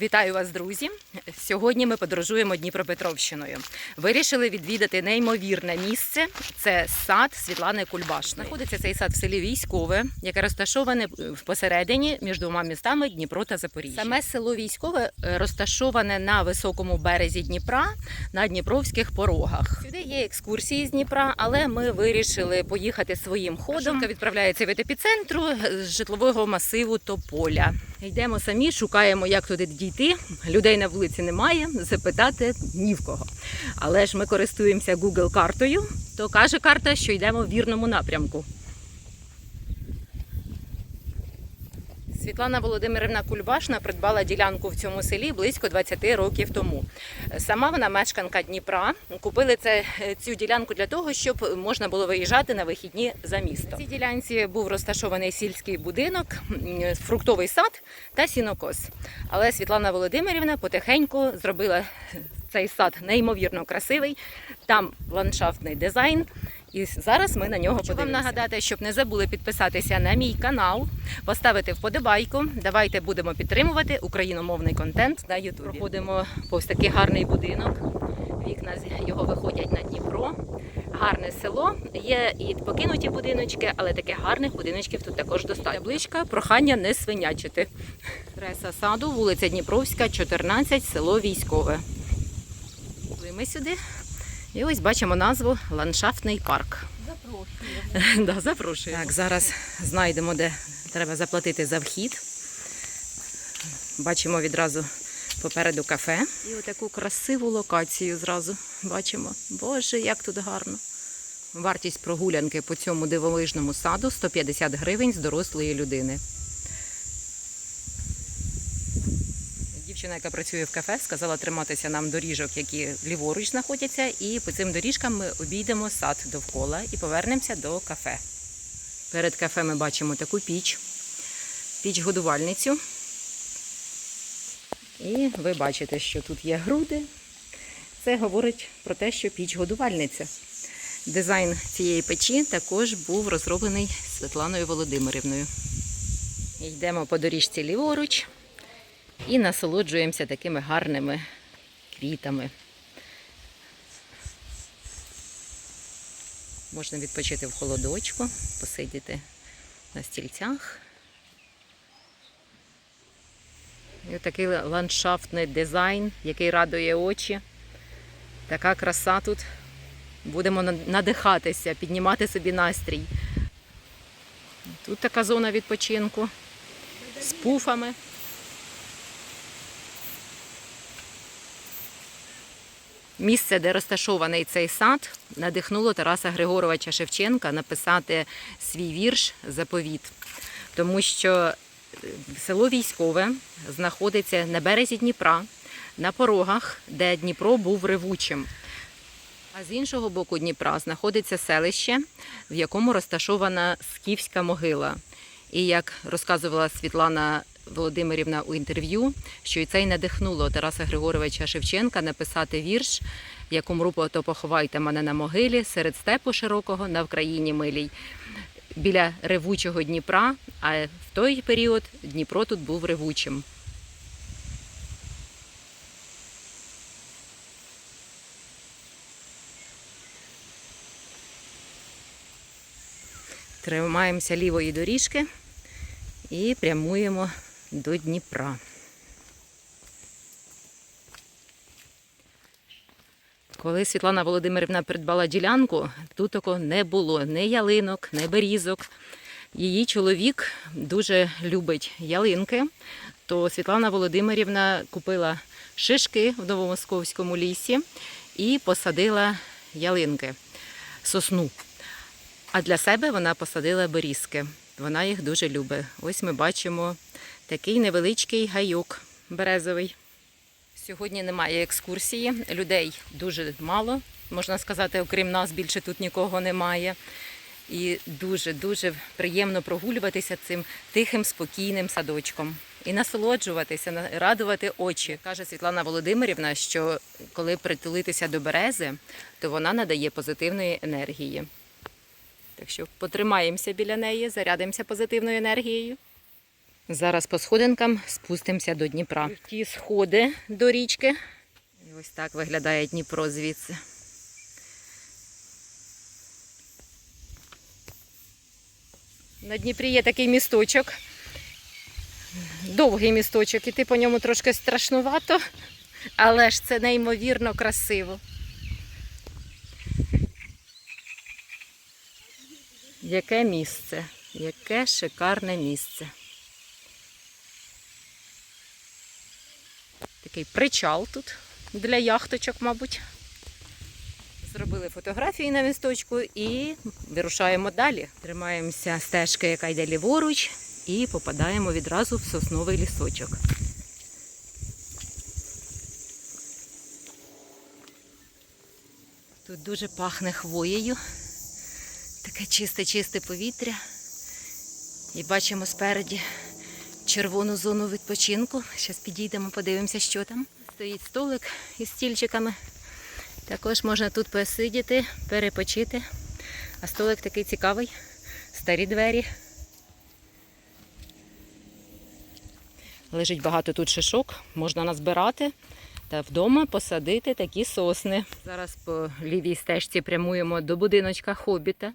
Вітаю вас, друзі! Сьогодні ми подорожуємо Дніпропетровщиною. Вирішили відвідати неймовірне місце. Це сад Світлани Кульбаш. Знаходиться цей сад в селі Військове, яке розташоване посередині між двома містами Дніпро та Запоріжжя. Саме село Військове е, розташоване на високому березі Дніпра на Дніпровських порогах. Сюди є екскурсії з Дніпра, але ми вирішили поїхати своїм ходом. Відправляється від епіцентру з житлового масиву Тополя. Йдемо самі, шукаємо, як туди дійти. Людей на вулиці немає, запитати ні в кого. Але ж ми користуємося Google картою, то каже карта, що йдемо в вірному напрямку. Світлана Володимирівна Кульбашна придбала ділянку в цьому селі близько 20 років тому. Сама вона мешканка Дніпра. Купили це, цю ділянку для того, щоб можна було виїжджати на вихідні за місто. На цій ділянці був розташований сільський будинок, м, фруктовий сад та сінокос. Але Світлана Володимирівна потихеньку зробила цей сад неймовірно красивий. Там ландшафтний дизайн. І зараз ми на нього Хочу вам нагадати, щоб не забули підписатися на мій канал, поставити вподобайку. Давайте будемо підтримувати україномовний контент на YouTube. Проходимо повз такий гарний будинок. Вікна його виходять на Дніпро. Гарне село. Є і покинуті будиночки, але таких гарних будиночків тут також достатньо. Табличка прохання не свинячити. Адреса саду, вулиця Дніпровська, 14, село Військове. Ми сюди. І ось бачимо назву ландшафтний парк. Запрошуємо. да, запрошуємо. Так, зараз знайдемо, де треба заплатити за вхід. Бачимо відразу попереду кафе. І отаку красиву локацію зразу бачимо. Боже, як тут гарно. Вартість прогулянки по цьому дивовижному саду 150 гривень з дорослої людини. Дівчина, яка працює в кафе, сказала триматися нам доріжок, які ліворуч знаходяться, і по цим доріжкам ми обійдемо сад довкола і повернемося до кафе. Перед кафе ми бачимо таку піч, піч-годувальницю. І ви бачите, що тут є груди. Це говорить про те, що піч-годувальниця. Дизайн цієї печі також був розроблений Світланою Володимирівною. Йдемо по доріжці ліворуч і насолоджуємося такими гарними квітами. Можна відпочити в холодочку, посидіти на стільцях. І такий ландшафтний дизайн, який радує очі. Така краса тут. Будемо надихатися, піднімати собі настрій. Тут така зона відпочинку з пуфами. Місце, де розташований цей сад, надихнуло Тараса Григоровича Шевченка написати свій вірш Заповіт, тому що е, село Військове знаходиться на березі Дніпра, на порогах, де Дніпро був ревучим. А з іншого боку Дніпра знаходиться селище, в якому розташована скіфська могила. І як розказувала Світлана Володимирівна у інтерв'ю, що і це й надихнуло Тараса Григоровича Шевченка написати вірш, як умру, то поховайте мене на могилі серед степу широкого на Вкраїні милій. Біля ревучого Дніпра, а в той період Дніпро тут був ревучим. Тримаємося лівої доріжки і прямуємо до Дніпра. Коли Світлана Володимирівна придбала ділянку, тут такого не було ні ялинок, ні берізок. Її чоловік дуже любить ялинки, то Світлана Володимирівна купила шишки в Новомосковському лісі і посадила ялинки, сосну. А для себе вона посадила берізки. Вона їх дуже любить. Ось ми бачимо такий невеличкий гайок березовий. Сьогодні немає екскурсії, людей дуже мало. Можна сказати, окрім нас більше тут нікого немає. І дуже-дуже приємно прогулюватися цим тихим, спокійним садочком. І насолоджуватися, радувати очі. Каже Світлана Володимирівна, що коли притулитися до берези, то вона надає позитивної енергії. Так що потримаємося біля неї, зарядимося позитивною енергією. Зараз по сходинкам спустимося до Дніпра. Ті сходи до річки. І ось так виглядає Дніпро звідси. На Дніпрі є такий місточок. Довгий місточок, іти по ньому трошки страшнувато, але ж це неймовірно красиво. Яке місце? Яке шикарне місце. Такий причал тут для яхточок, мабуть. Зробили фотографії на місточку і вирушаємо далі. Тримаємося стежки, яка йде ліворуч, і попадаємо відразу в сосновий лісочок. Тут дуже пахне хвоєю. Таке чисте-чисте повітря. І бачимо спереді червону зону відпочинку. Зараз підійдемо, подивимося, що там. Стоїть столик із стільчиками. Також можна тут посидіти, перепочити. А столик такий цікавий. Старі двері. Лежить багато тут шишок, можна назбирати та вдома посадити такі сосни. Зараз по лівій стежці прямуємо до будиночка Хобіта,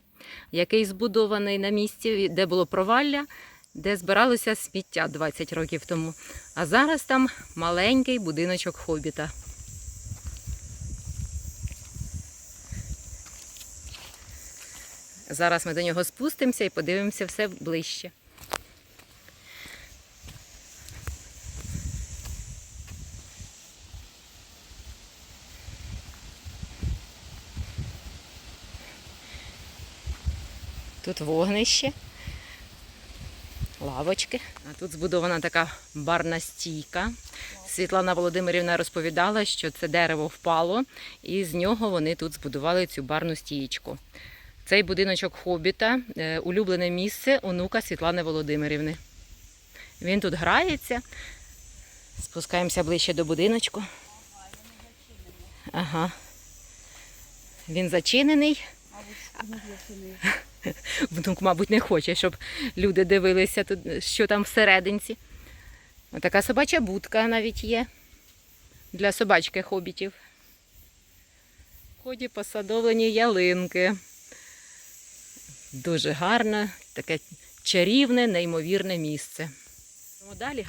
який збудований на місці, де було провалля, де збиралося сміття 20 років тому. А зараз там маленький будиночок Хобіта. Зараз ми до нього спустимося і подивимося все ближче. Тут вогнище, лавочки. А тут збудована така барна стійка. Світлана Володимирівна розповідала, що це дерево впало, і з нього вони тут збудували цю барну стієчку. Цей будиночок Хобіта е, улюблене місце онука Світлани Володимирівни. Він тут грається. Спускаємося ближче до будиночку. Ага. Він зачинений. Внук, мабуть, не хоче, щоб люди дивилися, що там всерединці. Така собача будка навіть є для собачки хобітів. В ході посадовлені ялинки. Дуже гарне, таке чарівне, неймовірне місце. Далі.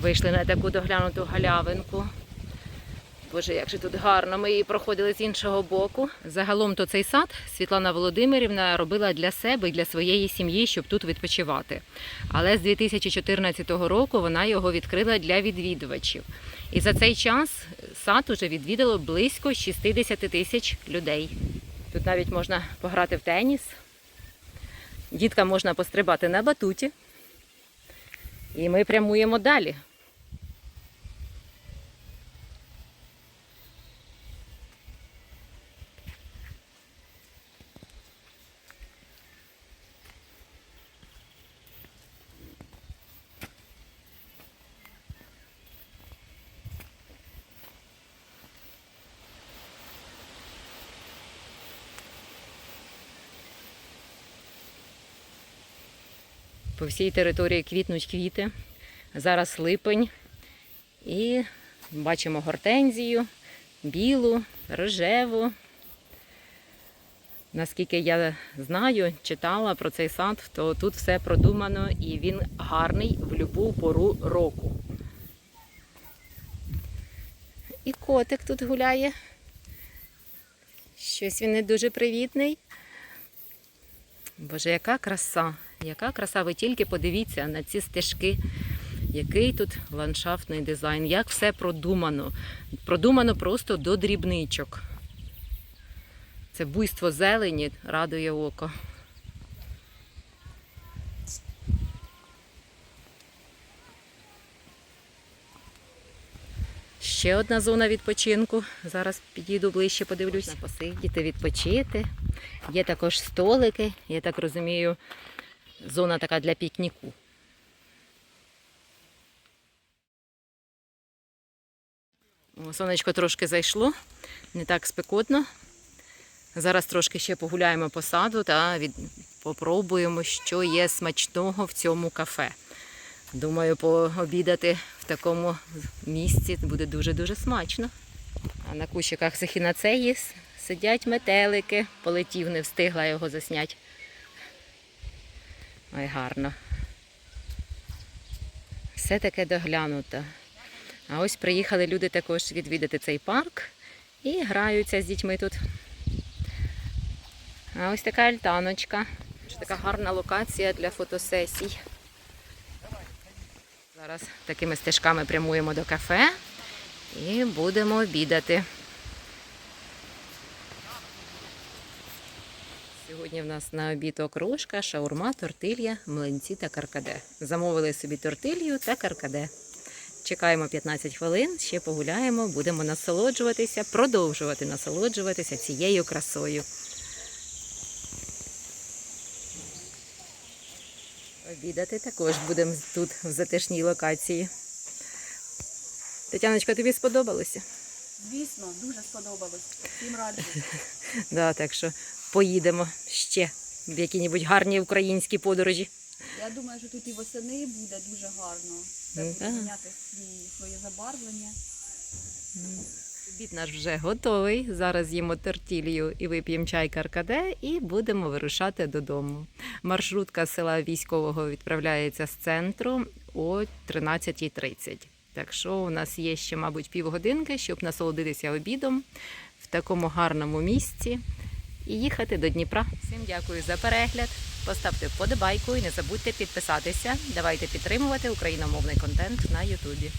Вийшли на таку доглянуту галявинку. Боже, як же тут гарно. Ми її проходили з іншого боку. Загалом то цей сад Світлана Володимирівна робила для себе і для своєї сім'ї, щоб тут відпочивати. Але з 2014 року вона його відкрила для відвідувачів. І за цей час сад уже відвідало близько 60 тисяч людей. Тут навіть можна пограти в теніс. Діткам можна пострибати на батуті. І ми прямуємо далі. По всій території квітнуть квіти. Зараз липень. І бачимо гортензію, білу, рожеву. Наскільки я знаю, читала про цей сад, то тут все продумано і він гарний в будь-яку пору року. І котик тут гуляє. Щось він не дуже привітний. Боже, яка краса, яка краса, ви тільки подивіться на ці стежки, який тут ландшафтний дизайн, як все продумано. Продумано просто до дрібничок. Це буйство зелені радує око. Ще одна зона відпочинку. Зараз підійду ближче, подивлюсь. Можна посидіти, відпочити. Є також столики, я так розумію, зона така для пікніку. Сонечко трошки зайшло, не так спекотно. Зараз трошки ще погуляємо по саду та від... попробуємо, що є смачного в цьому кафе. Думаю, пообідати в такому місці буде дуже-дуже смачно. А на кущиках сахінацеї сидять метелики. Полетів, не встигла його засняти. Ой, гарно. Все таке доглянуто. А ось приїхали люди також відвідати цей парк і граються з дітьми тут. А ось така альтаночка. Така гарна локація для фотосесій. Зараз такими стежками прямуємо до кафе і будемо обідати. Сьогодні в нас на обід окрошка, шаурма, тортилья, млинці та каркаде. Замовили собі тортилью та каркаде. Чекаємо 15 хвилин, ще погуляємо, будемо насолоджуватися, продовжувати насолоджуватися цією красою. Обідати також будемо тут, в затишній локації. Тетяночка, тобі сподобалося? Звісно, дуже сподобалось. Всім раджу. Да, так що поїдемо ще в які-небудь гарні українські подорожі. Я думаю, що тут і восени буде дуже гарно. Треба так. міняти своє забарвлення. Обід наш вже готовий. Зараз їмо тортілью і вип'ємо чай каркаде, і будемо вирушати додому. Маршрутка села військового відправляється з центру о 13.30. Так що у нас є ще, мабуть, півгодинки, щоб насолодитися обідом в такому гарному місці і їхати до Дніпра. Всім дякую за перегляд. Поставте вподобайку і не забудьте підписатися. Давайте підтримувати україномовний контент на Ютубі.